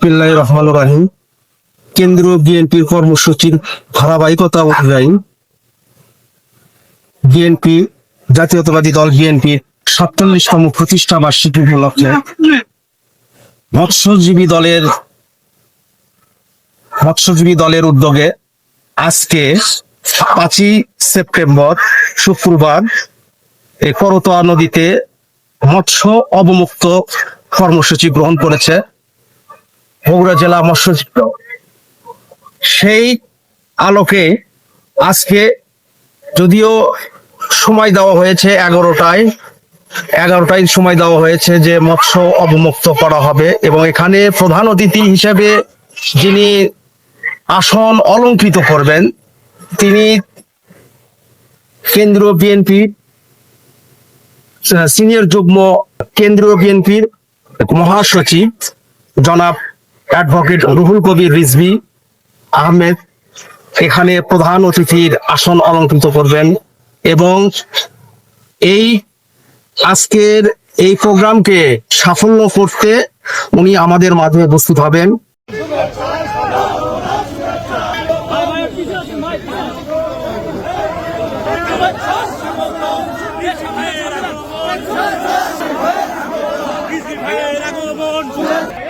বিসমিল্লাহির রহমানির রহিম। কেন্দ্রীয় বিএনপির কর্মসূচির ধারাবাহিকতা অনুযায়ী বিএনপি, জাতীয়তাবাদী দল বিএনপির সাতচল্লিশতম প্রতিষ্ঠা বার্ষিকী উপলক্ষে মৎস্যজীবী দলের মৎস্যজীবী দলের উদ্যোগে আজকে পাঁচই সেপ্টেম্বর শুক্রবার করতোয়া নদীতে মৎস্য অবমুক্ত কর্মসূচি গ্রহণ করেছে। বগুড়া জেলা মৎস্যচিত্র সেই আলোকে আজকে যদিও সময় দেওয়া হয়েছে এগারোটায় এগারোটায় সময় দেওয়া হয়েছে যে মৎস্য অবমুক্ত করা হবে এবং এখানে প্রধান অতিথি হিসেবে যিনি আসন অলঙ্কৃত করবেন, তিনি কেন্দ্রীয় বিএনপি সিনিয়র যুগ্ম কেন্দ্রীয় বিএনপির মহাসচিব জনাব অ্যাডভোকেট রুহুল কবির রিজভি আহমেদ, এখানে প্রধান অতিথির আসন অলঙ্কৃত করবেন এবং এই আজকের এই প্রোগ্রামকে সাফল্য করতে উনি আমাদের মাঝে উপস্থিত হবেন Yeah.